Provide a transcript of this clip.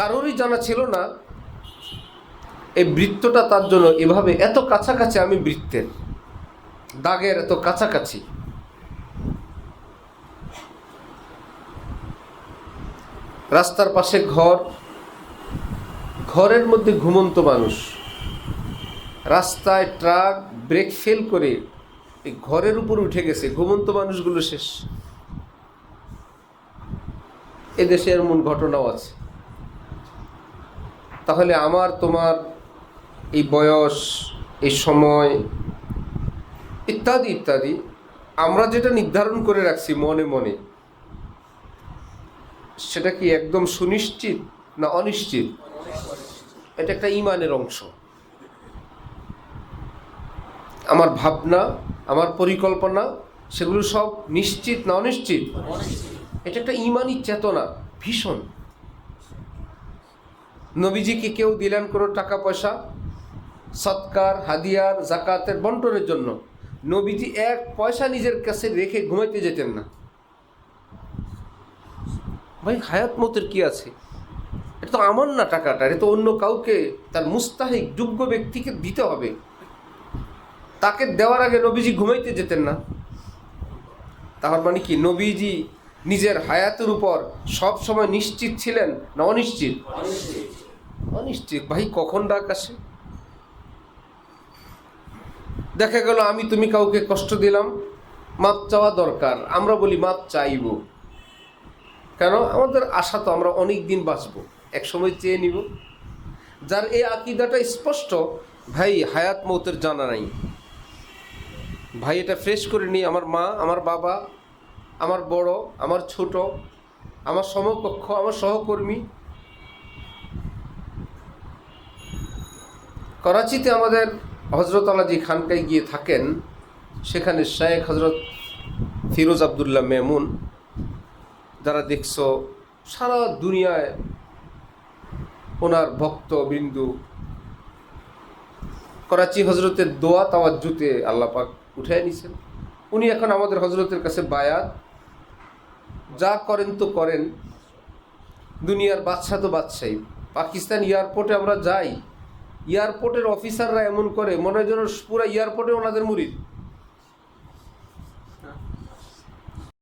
কারোরই জানা ছিল না এই বৃত্তটা তার জন্য এভাবে এত কাছাকাছি আমি বৃত্তের। দাগের এত কাছাকাছি। রাস্তার পাশে ঘর, ঘরের মধ্যে ঘুমন্ত মানুষ। রাস্তায় ট্রাক ব্রেক ফেল করে এই ঘরের উপর উঠে গেছে, ঘুমন্ত মানুষগুলো শেষ। এদেশে এমন ঘটনাও আছে। তাহলে আমার তোমার এই বয়স, এই সময়, ইত্যাদি ইত্যাদি আমরা যেটা নির্ধারণ করে রাখছি মনে মনে, সেটা কি একদম সুনিশ্চিত না অনিশ্চিত? এটা একটা ইমানের অংশ। আমার ভাবনা, আমার পরিকল্পনা, সেগুলো সব নিশ্চিত না অনিশ্চিত? এটা একটা ইমানি চেতনা, ভীষণ। নবীজিকে কেউ দিলেন কোনো টাকা পয়সা, সৎকার, হাদিয়ার, জাকাতের বন্টনের জন্য। নবীজি এক পয়সা নিজের কাছে রেখে ঘুমাইতে যেতেন না। ভাই, হায়াত মতের কি আছে? এটা তো আমার না টাকাটা, এটা তো অন্য কাউকে, তার মুস্তাহিক, যোগ্য ব্যক্তিকে দিতে হবে। তাকে দেওয়ার আগে নবীজি ঘুমাইতে যেতেন না। তাহার মানে কি? নবীজি নিজের হায়াতের উপর সব সময় নিশ্চিত ছিলেন না অনিশ্চিত। অনিশ্চিত, ভাই, কখন ডাক আসে? দেখা গেল আমি তুমি কাউকে কষ্ট দিলাম, মাপ চাওয়া দরকার, আমরা বলি মাপ চাইব। কেন? আমাদের আশা তো আমরা অনেক দিন বাঁচব, এক সময় চেয়ে নিব। যার এই আকিদাটা স্পষ্ট, ভাই, হায়াত মৌতের জানা নাই। ভাই, এটা ফ্রেশ করে নিই আমার মা, আমার বাবা, আমার বড়, আমার ছোট, আমার সমকক্ষ, আমার সহকর্মী করাচিতে আমাদের হজরত আলাজি খানকায় গিয়ে থাকেন, সেখানে শেখ হজরত ফিরোজ আবদুল্লাহ মেমুন, যারা দেখছ সারা দুনিয়ায় ওনার ভক্ত বিন্দু। করাচি হজরতের দোয়া তাওয়াজ্জুতে আল্লাহ পাক উঠায় নিছেন। উনি এখন আমাদের হজরতের কাছে বায়াত, যা করেন তো করেন, দুনিয়ার বাদশা তো বাদশাই পাকিস্তান এয়ারপোর্টে আমরা যাই এয়ারপোর্টের অফিসাররা এমন করে মনে হয় যেন পুরো এয়ারপোর্টে ওনাদের মুরিদ